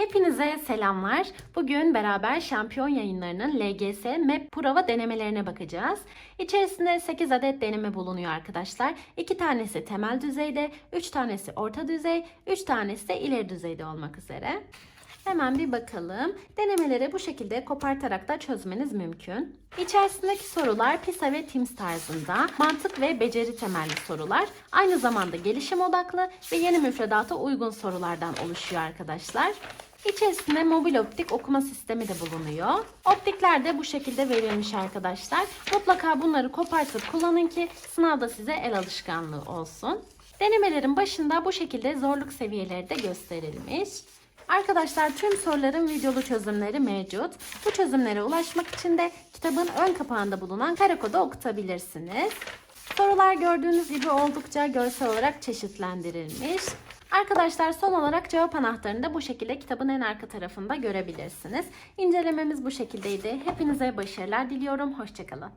Hepinize selamlar. Bugün beraber şampiyon yayınlarının LGS MEP prova denemelerine bakacağız. İçerisinde 8 adet deneme bulunuyor arkadaşlar. 2 tanesi temel düzeyde, 3 tanesi orta düzey, 3 tanesi de ileri düzeyde olmak üzere. Hemen bir bakalım. Denemeleri bu şekilde kopartarak da çözmeniz mümkün. İçerisindeki sorular PISA ve TIMS tarzında mantık ve beceri temelli sorular. Aynı zamanda gelişim odaklı ve yeni müfredata uygun sorulardan oluşuyor arkadaşlar. İçerisinde mobil optik okuma sistemi de bulunuyor. Optikler de bu şekilde verilmiş arkadaşlar. Mutlaka bunları kopartıp kullanın ki sınavda size el alışkanlığı olsun. Denemelerin başında bu şekilde zorluk seviyeleri de gösterilmiş. Arkadaşlar tüm soruların videolu çözümleri mevcut. Bu çözümlere ulaşmak için de kitabın ön kapağında bulunan kare kodu okutabilirsiniz. Sorular gördüğünüz gibi oldukça görsel olarak çeşitlendirilmiş. Arkadaşlar son olarak cevap anahtarını da bu şekilde kitabın en arka tarafında görebilirsiniz. İncelememiz bu şekildeydi. Hepinize başarılar diliyorum. Hoşçakalın.